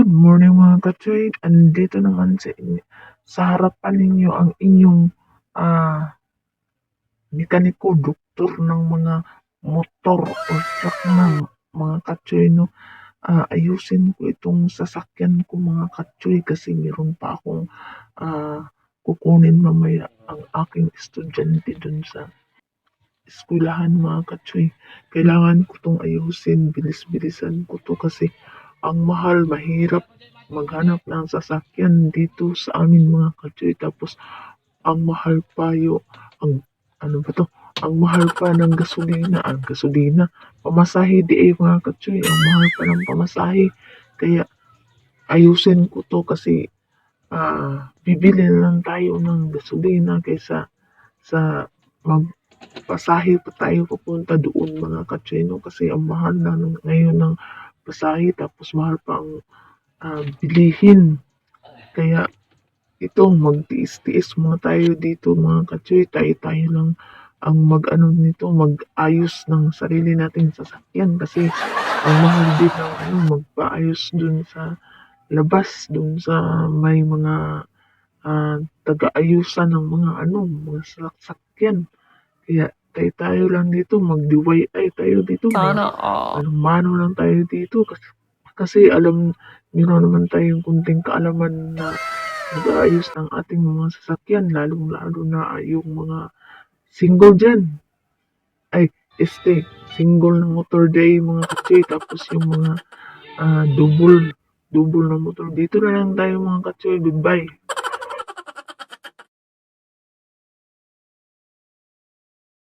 Good morning mga katsoy. Andito naman sa, inyo, sa harapan ninyo ang inyong ah mekaniko, doktor ng mga motor o truck ng mga katsoy. No? Ah, ayusin ko itong sasakyan ko mga katsoy kasi meron pa akong ah, kukunin mamaya ang aking estudyante dun sa eskwelahan mga katsoy. Kailangan ko tong ayusin, bilis-bilisan ko to kasi ang mahal, mahirap maghanap ng sasakyan dito sa amin mga katsoy. Tapos, ang mahal pa yung, ang, ano ba to? Ang mahal pa ng gasolina, ang gasolina, pamasahe di eh mga katsoy, ang mahal pa ng pamasahe. Kaya, ayusin ko to kasi, ah, bibili na lang tayo ng gasolina kaysa sa magpasahe pa tayo papunta doon mga katsoy, no? Kasi ang mahal na ng, ngayon ng pasahe tapos mahal pa ah, bilihin. Kaya ito magtiis-tiis muna tayo dito mga katsoy. Tayo-tayo lang ang mag-ano nito, mag-ayos ng sarili nating sasakyan kasi ang mahal din ng ano, magpaayos dun sa labas, dun sa may mga ah, taga-ayusan ng mga ano, mga sasakyan. Kaya tayo-tayo lang dito, mag-DIY tayo dito. Sana all. Anong mano lang tayo dito kasi, kasi alam meron naman tayong kunting kaalaman na mag-aayos ng ating mga sasakyan lalong lalo na yung mga single dyan ay este single na motor day mga katsoy tapos yung mga ah, double double na motor dito na lang tayo mga katsoy goodbye